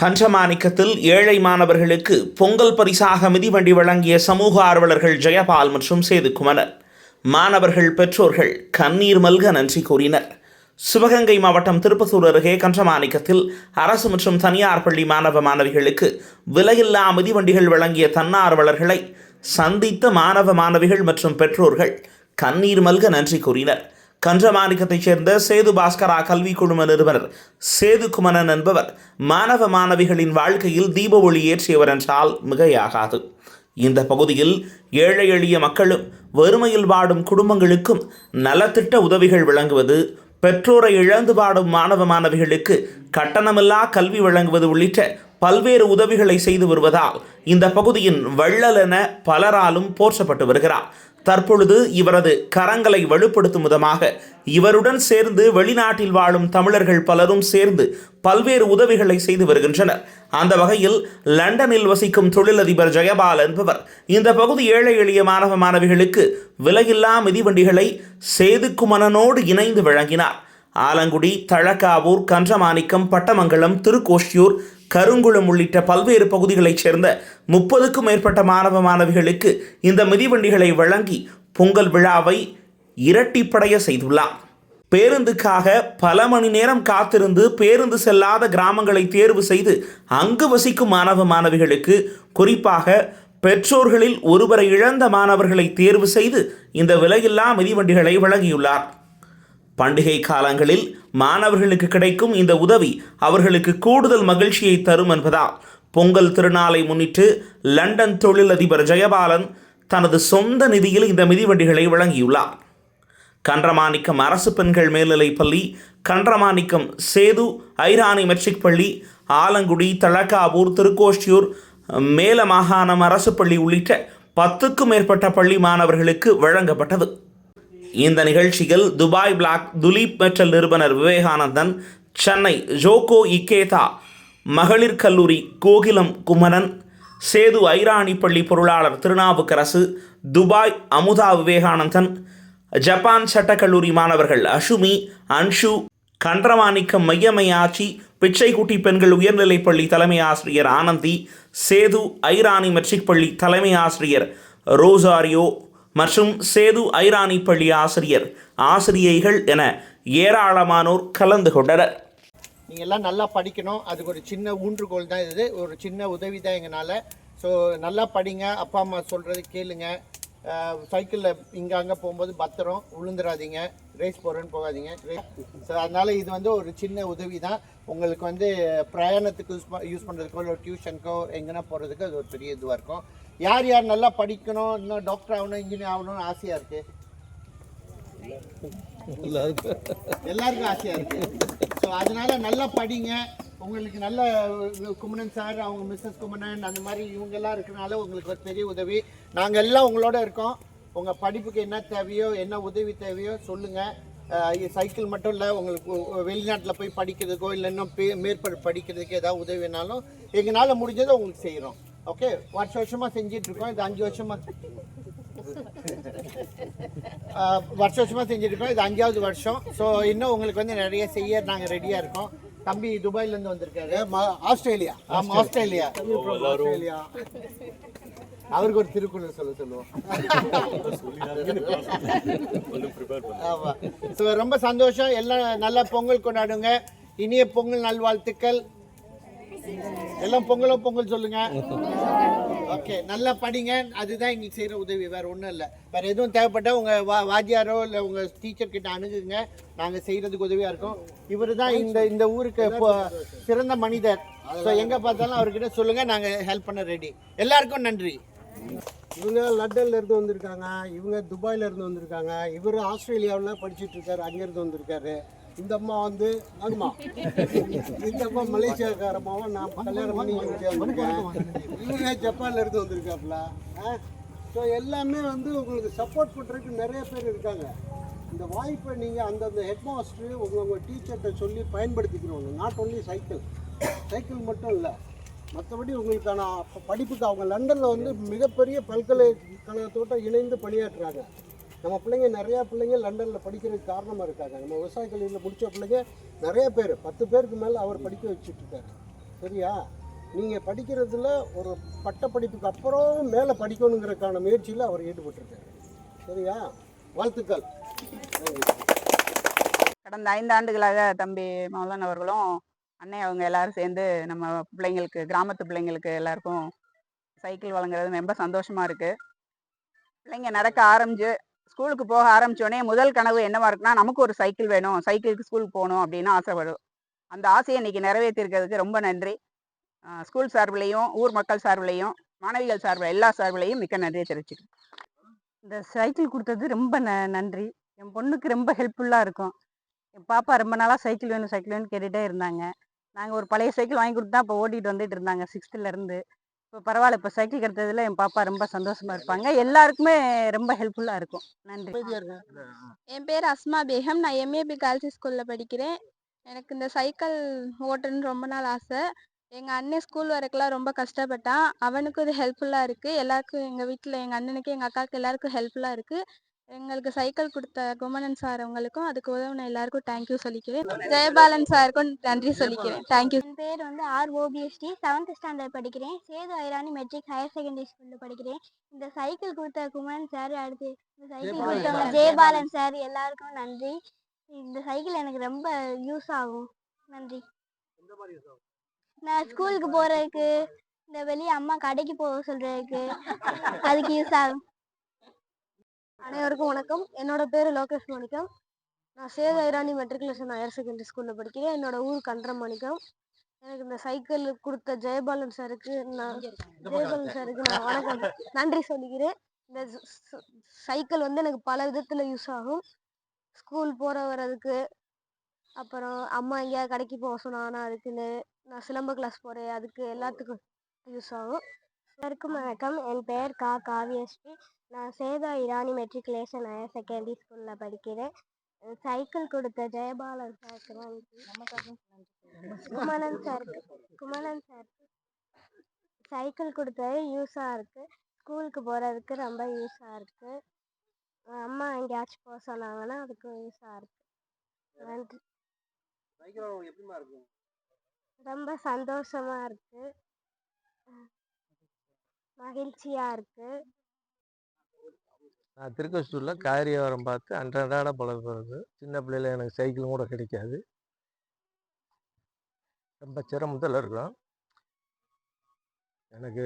கஞ்சமாணிக்கத்தில் ஏழை மாணவர்களுக்கு பொங்கல் பரிசாக மிதிவண்டி வழங்கிய சமூக ஆர்வலர்கள் ஜெயபால் மற்றும் சேதுக்குமரன் மாணவர்கள் பெற்றோர்கள் கண்ணீர் மல்க நன்றி கூறினர். சிவகங்கை மாவட்டம் திருப்பத்தூர் அருகே கஞ்சமாணிக்கத்தில் அரசு மற்றும் தனியார் பள்ளி மாணவ மாணவிகளுக்கு விலையில்லா மிதிவண்டிகள் வழங்கிய தன்னார்வலர்களை சந்தித்த மாணவ மாணவிகள் மற்றும் பெற்றோர்கள் கண்ணீர் மல்க நன்றி கூறினர். கன்றமாணிக்கத்தைச் சேர்ந்த சேது பாஸ்கரா கல்வி குழும நிறுவனர் சேதுகுமரன் என்பவர் மாணவ மாணவிகளின் வாழ்க்கையில் தீப ஒளி ஏற்றியவர் என்றால் மிகையாகாது. இந்த பகுதியில் ஏழை எளிய மக்களும் வறுமையில் வாடும் குடும்பங்களுக்கும் நலத்திட்ட உதவிகள் வழங்குவது பெற்றோரை இழந்து வாடும் மாணவ மாணவிகளுக்கு கட்டணமில்லா கல்வி வழங்குவது உள்ளிட்ட பல்வேறு உதவிகளை செய்து வருவதால் இந்த பகுதியின் வள்ளல் என பலராலும் போற்றப்பட்டு வருகிறார். தற்பொழுது இவரது கரங்களை வலுப்படுத்தும் விதமாக இவருடன் சேர்ந்து வெளிநாட்டில் வாழும் தமிழர்கள் பலரும் சேர்ந்து பல்வேறு உதவிகளை செய்து வருகின்றனர். அந்த வகையில் லண்டனில் வசிக்கும் தொழிலதிபர் ஜெயபால் என்பவர் இந்த பகுதி ஏழை எளிய மாணவ மாணவிகளுக்கு விலையில்லா மிதிவண்டிகளை சேதுக்குமணனோடு இணைந்து வழங்கினார். ஆலங்குடி தழக்காவூர் கன்றமாணிக்கம் பட்டமங்கலம் திருக்கோஷ்டியூர் கருங்குளம் உள்ளிட்ட பல்வேறு பகுதிகளைச் சேர்ந்த முப்பதுக்கும் மேற்பட்ட மாணவ மாணவிகளுக்கு இந்த மிதிவண்டிகளை வழங்கி பொங்கல் விழாவை இரட்டிப்படைய செய்துள்ளார். பேருந்துக்காக பல மணி நேரம் காத்திருந்து பேருந்து செல்லாத கிராமங்களை தேர்வு செய்து அங்கு வசிக்கும் மாணவ மாணவிகளுக்கு குறிப்பாக பெற்றோர்களில் ஒருவரை இழந்த மாணவர்களை தேர்வு செய்து இந்த விலையில்லா மிதிவண்டிகளை வழங்கியுள்ளார். பண்டிகை காலங்களில் மாணவர்களுக்கு கிடைக்கும் இந்த உதவி அவர்களுக்கு கூடுதல் மகிழ்ச்சியை தரும் என்பதால் பொங்கல் திருநாளை முன்னிட்டு லண்டன் தொழிலதிபர் ஜெயபாலன் தனது சொந்த நிதியில் இந்த மிதிவண்டிகளை வழங்கியுள்ளார். கன்றமாணிக்கம் அரசு பெண்கள் மேல்நிலைப் பள்ளி கன்றமாணிக்கம் சேது ஐராணி மெட்ரிக் பள்ளி ஆலங்குடி தலக்காவூர் திருக்கோஷ்டியூர் மேல மாகாணம் அரசு பள்ளி உள்ளிட்ட பத்துக்கும் மேற்பட்ட பள்ளி மாணவர்களுக்கு வழங்கப்பட்டது. இந்த நிகழ்ச்சியில் துபாய் பிளாக் துலீப் மெட்டல் நிறுவனர் விவேகானந்தன் சென்னை ஜோகோ இக்கேதா மகளிர் கல்லூரி கோகிலம் குமரன் சேது ஐராணி பள்ளி பொருளாளர் திருநாவுக்கரசு துபாய் அமுதா விவேகானந்தன் ஜப்பான் சட்டக்கல்லூரி மாணவர்கள் அஷுமி அன்ஷு கன்றமாணிக்கம் மையமையாச்சி பிச்சைக்குட்டி பெண்கள் உயர்நிலைப்பள்ளி தலைமை ஆசிரியர் ஆனந்தி சேது ஐராணி மெட்ரிக் பள்ளி தலைமை ஆசிரியர் ரோசாரியோ மற்றும் சேது ஐராணி பள்ளி ஆசிரியர் ஆசிரியைகள் என ஏராளமானோர் கலந்து கொண்டனர். நீங்கள் எல்லாம் நல்லா படிக்கணும். அதுக்கு ஒரு சின்ன ஊன்றுகோல் தான் இது. ஒரு சின்ன உதவி தான் எங்களால். ஸோ நல்லா படிங்க. அப்பா அம்மா சொல்கிறது கேளுங்க. சைக்கிளில் இங்கே அங்கே போகும்போது பத்திரம் விழுந்துடாதீங்க ரேஸ் போகிறேன்னு போகாதீங்க. ஸோ அதனால் இது வந்து ஒரு சின்ன உதவி தான் உங்களுக்கு வந்து பிரயாணத்துக்கு யூஸ் யூஸ் பண்ணுறதுக்கோ இல்லை டியூஷனுக்கோ எங்கன்னா போகிறதுக்கு அது ஒரு பெரிய இதுவாக இருக்கும். யார் யார் நல்லா படிக்கணும் இன்னும் டாக்டர் ஆகணும் இன்ஜினியர் ஆகணும்னு ஆசையாக இருக்குது எல்லாருக்கும் ஆசையா இருக்கு. ஸோ அதனால நல்லா படிங்க. உங்களுக்கு நல்ல குமணன் சார் அவங்க மிஸ்ஸஸ் குமணன் அந்த மாதிரி இவங்க எல்லாம் இருக்கனால உங்களுக்கு ஒரு பெரிய உதவி. நாங்கள் எல்லாம் உங்களோட இருக்கோம். உங்கள் படிப்புக்கு என்ன தேவையோ என்ன உதவி தேவையோ சொல்லுங்கள் சைக்கிள் மட்டும் இல்லை உங்களுக்கு வெளிநாட்டில் போய் படிக்கிறதுக்கோ இல்லை இன்னும் பே மேற்படி படிக்கிறதுக்கு ஏதாவது உதவி வேணாலும் எங்களால் முடிஞ்சதை உங்களுக்கு செய்கிறோம் ஓகே வருஷ வருஷமாக செஞ்சிட்ருக்கோம் இது அஞ்சு வருஷமாக வருஷ வருஷமாக செஞ்சுருக்கோம். இது அஞ்சாவது வருஷம். ஸோ இன்னும் உங்களுக்கு வந்து நிறைய செய்ய நாங்கள் ரெடியாக இருக்கோம். தம்பி துபாயிலேருந்து வந்திருக்காரு. ஆஸ்திரேலியா. ஆமாம் ஆஸ்திரேலியா. ஆஸ்திரேலியா. அவருக்கு ஒரு திருக்குறள் சொல்ல சொல்லுவோம். ஆமாம் ஸோ ரொம்ப சந்தோஷம். எல்லாம் நல்லா பொங்கல் கொண்டாடுங்க. இனிய பொங்கல் நல்வாழ்த்துக்கள். எல்லாம் பொங்கலோ பொங்கல் சொல்லுங்க. ஓகே நல்லா படிங்க. அதுதான் எங்களுக்கு செய்கிற உதவி. வேறு ஒன்றும் இல்லை. வேறு எதுவும் தேவைப்பட்டா உங்கள் வா வாத்தியாரோ இல்லை உங்கள் டீச்சர் கிட்ட அணுகுங்க. நாங்கள் செய்கிறதுக்கு உதவியாக இருக்கோம். இவர் தான் இந்த இந்த ஊருக்கு இப்போ சிறந்த மனிதர். ஸோ எங்கே பார்த்தாலும் அவர்கிட்ட சொல்லுங்கள் நாங்கள் ஹெல்ப் பண்ண ரெடி எல்லாருக்கும் நன்றி. இவங்க லண்டன்ல இருந்து வந்திருக்காங்க. இவங்க துபாயில இருந்து வந்திருக்காங்க. இவர் ஆஸ்திரேலியாவில் படிச்சுட்டு இருக்காரு. அங்கேருந்து வந்திருக்காரு. இந்த அம்மா வந்து ஆகுமா இந்த அம்மா மலேசியாக்காரமாவும் நான் கல்யாணம் பண்ணி இங்க இவங்க ஜப்பான்ல இருந்து வந்திருக்காப்புல. ஸோ எல்லாமே வந்து உங்களுக்கு சப்போர்ட் பண்ணுறதுக்கு நிறைய பேர் இருக்காங்க. இந்த வாய்ப்பை நீங்கள் அந்தந்த ஹெட் மாஸ்டர் உங்கள் உங்கள் டீச்சர்கிட்ட சொல்லி பயன்படுத்திக்கிறவங்க நாட் ஒன்லி சைக்கிள் சைக்கிள் மட்டும் இல்லை. மற்றபடி உங்களுக்கான படிப்புக்கு அவங்க லண்டனில் வந்து மிகப்பெரிய பல்கலைக்கழகத்தோட இணைந்து பணியாற்றுறாங்க. நம்ம பிள்ளைங்க நிறையா பிள்ளைங்க லண்டனில் படிக்கிறதுக்கு காரணமாக இருக்காங்க. நம்ம விவசாய கல்வியில் முடித்த பிள்ளைங்க நிறைய பேர் பத்து பேருக்கு மேலே அவர் படிக்க வச்சுட்ருக்காரு சரியா? நீங்கள் படிக்கிறதுல ஒரு பட்டப்படிப்புக்கு அப்புறம் மேலே படிக்கணுங்கிறதுக்கான முயற்சியில் அவர் ஈடுபட்டிருக்காரு சரியா? வாழ்த்துக்கள். கடந்த ஐந்து ஆண்டுகளாக தம்பி மௌலன் அவர்களும் அன்னை அவங்க எல்லாரும் சேர்ந்து நம்ம பிள்ளைங்களுக்கு கிராமத்து பிள்ளைங்களுக்கு எல்லாருக்கும் சைக்கிள் வழங்குறது ரொம்ப சந்தோஷமாக இருக்குது பிள்ளைங்க நடக்க ஆரம்பிச்சு ஸ்கூலுக்கு போக ஆரம்பிச்சோடனே முதல் கனவு என்னவா இருக்குன்னா நமக்கு ஒரு சைக்கிள் வேணும். சைக்கிளுக்கு ஸ்கூலுக்கு போகணும் அப்படின்னு ஆசைப்படும். அந்த ஆசையை இன்னைக்கு நிறைவேற்றிருக்கிறதுக்கு ரொம்ப நன்றி. ஸ்கூல் சார்பிலையும் ஊர் மக்கள் சார்பிலையும் மாணவிகள் சார்பில் எல்லா சார்பிலையும் மிக்க நன்றியை தெரிவிச்சுக்கிறேன். இந்த சைக்கிள் கொடுத்தது ரொம்ப ந நன்றி. என் பொண்ணுக்கு ரொம்ப ஹெல்ப்ஃபுல்லாக இருக்கும். என் பாப்பா ரொம்ப நாளாக சைக்கிள் வேணும் சைக்கிள் வேணும்னு கேட்டுகிட்டே இருந்தாங்க. நாங்கள் ஒரு பழைய சைக்கிள் வாங்கி கொடுத்தா இப்போ ஓட்டிகிட்டு வந்துட்டு இருந்தாங்க சிக்ஸ்த்துலேருந்து இப்போ பரவாயில்ல இப்போ சைக்கிள் கிடைத்ததுல என் பாப்பா ரொம்ப சந்தோஷமாக இருப்பாங்க. எல்லாருக்குமே ரொம்ப ஹெல்ப்ஃபுல்லாக இருக்கும். நன்றி. என் பேர் அஸ்மா பேகம். நான் எம்ஏபி கேர்ள்ஸ் ஸ்கூலில் படிக்கிறேன். எனக்கு இந்த சைக்கிள் ஓட்டணும்னு ரொம்ப நாள் ஆசை. எங்கள் அண்ணன் ஸ்கூல் வரக்கெல்லாம் ரொம்ப கஷ்டப்பட்டான். அவனுக்கும் இது ஹெல்ப்ஃபுல்லாக இருக்குது எல்லாருக்கும் எங்கள் வீட்டில் எங்கள் அண்ணனுக்கு எங்கள் அக்காவுக்கு எல்லாருக்கும் ஹெல்ப்ஃபுல்லாக இருக்குது எங்களுக்கு சைக்கிள் கொடுத்த குமணன் சார் அவங்களுக்கும் அதுக்கு உதவின எல்லாருக்கும் தேங்க்யூ சொல்லிக்கிறேன். ஜெயபாலன் சாருக்கும் நன்றி சொல்லிக்கிறேன். தேங்க்யூ என் பேர் வந்து ஆர் ஓபிஎஸ்டி செவன்த் ஸ்டாண்டர்ட் படிக்கிறேன். Sethu Irani matric higher secondary ஸ்கூலில் படிக்கிறேன். இந்த சைக்கிள் கொடுத்த குமரன் சார் அடுத்து இந்த சைக்கிள் ஜெயபாலன் கொடுத்தவங்க சார். ஜெயபாலன் சார் எல்லாருக்கும் நன்றி. இந்த சைக்கிள் எனக்கு ரொம்ப யூஸ் ஆகும். நன்றி. நான் ஸ்கூலுக்கு போகிறதுக்கு இந்த வெளியே அம்மா கடைக்கு போக சொல்கிறதுக்கு அதுக்கு யூஸ் ஆகும். அனைவருக்கும் வணக்கம். என்னோட பேர் லோகேஷ் மாணிக்கம் நான் Sethu Irani matriculation higher secondary ஸ்கூலில் படிக்கிறேன். என்னோட ஊர் கன்றமாணிக்கம் எனக்கு இந்த சைக்கிள் கொடுத்த ஜெயபாலன் சாருக்கு நான் ஜெயபாலன் சாருக்கு நான் வணக்கம். நன்றி சொல்லிக்கிறேன். இந்த சைக்கிள் வந்து எனக்கு பல விதத்தில் யூஸ் ஆகும். ஸ்கூல் போகிற வர்றதுக்கு அப்புறம் அம்மா எங்கேயாவது கடைக்கு போக சொன்னாங்கன்னா அதுக்குன்னு நான் சிலம்ப கிளாஸ் போகிறேன் அதுக்கு எல்லாத்துக்கும் யூஸ் ஆகும். எல்லாருக்கும் வணக்கம். என் பெயர் கா. காவியஸ்ரீ. நான் Setha Irani matriculation higher secondary ஸ்கூலில் படிக்கிறேன். சைக்கிள் கொடுத்த ஜெயபாலன் சாருக்கு நன்றி. குமணன் சாருக்கு குமணன் சாருக்கு சைக்கிள் கொடுத்தது யூஸாக இருக்குது ஸ்கூலுக்கு போகிறதுக்கு ரொம்ப யூஸாக இருக்குது அம்மா எங்கேயாச்சும் போக சொன்னாங்கன்னா அதுக்கு யூஸாக இருக்குது நன்றி. ரொம்ப சந்தோஷமாக இருக்குது மகிழ்ச்சியாக இருக்குது நான் திருக்கஸ்தூரில் காய்கறி வியாபாரம் பார்த்து அன்றாட பழகிறது. சின்ன பிள்ளையில எனக்கு சைக்கிளும் கூட கிடைக்காது. ரொம்ப சிரமத்தில் இருக்கிறோம் எனக்கு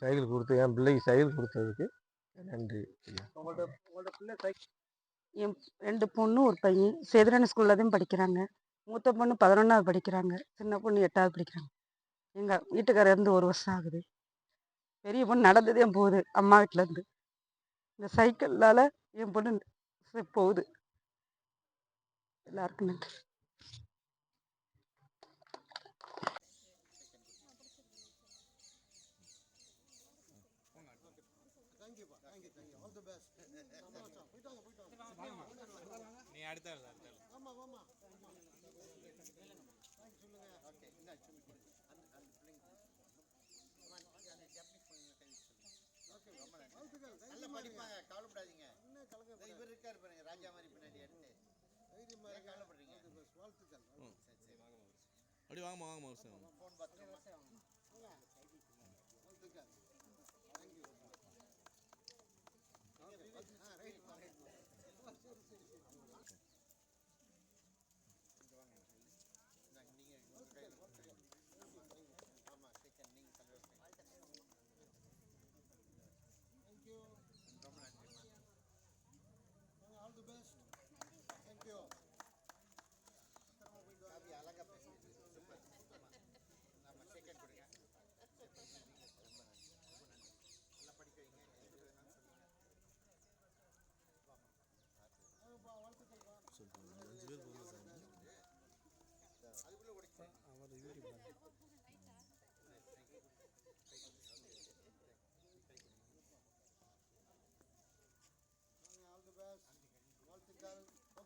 சைக்கிள் கொடுத்து என் பிள்ளைக்கு சைக்கிள் கொடுத்ததுக்கு நன்றி என் ரெண்டு பொண்ணு ஒரு பையன். சேதுராணி ஸ்கூலில் தான் படிக்கிறாங்க. மூத்த பொண்ணு பதினொன்றாவது படிக்கிறாங்க. சின்ன பொண்ணு எட்டாவது படிக்கிறாங்க. எங்கள் வீட்டுக்காரர் இருந்து ஒரு வருஷம் ஆகுது. பெரிய பொண்ணு நடந்ததே போகுது அம்மா வீட்டிலேருந்து இந்த சைக்கிளால் என் பொண்ணு போகுது. எல்லாருக்கும் நன்றி. நீ அடுத்த ஆள் அடுத்த ஆமா ஆமா படிப்பாங்க கவலைப்படாதீங்க. இவர் இருக்காரு பாருங்க ராஜா மாதிரி பின்னாடி எடுத்து. ஏன் கவலைப்படுறீங்க? வாழ்த்துக்கள் அப்படி வாங்கம்மா வாங்கம்மா. ஃபோன் பார்த்துக்கோங்க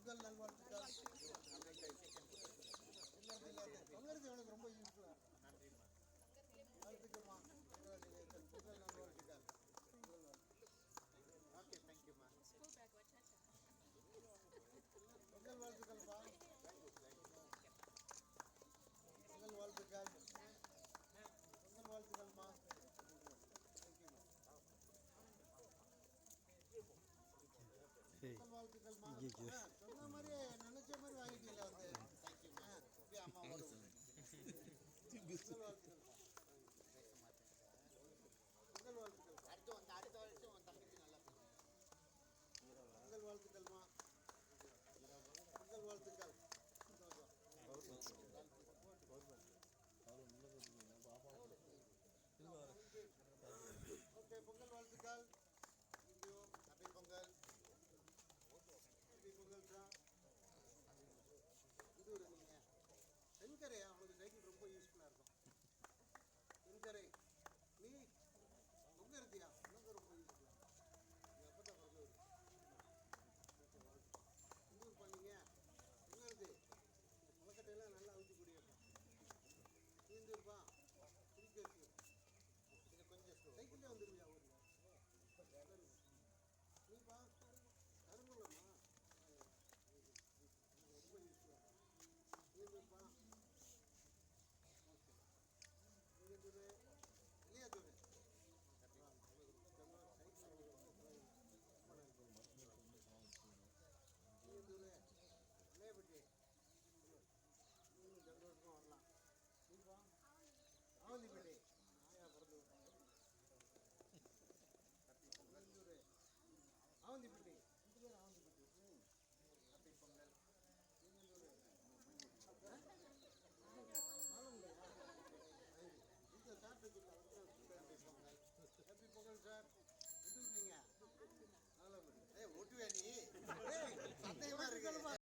अफजल नलवार மக்கள் வாழ்த்துக்கள் சொன்ன மாதிரி நினைச்ச மாதிரி வாங்கிக்கல வந்து அம்மா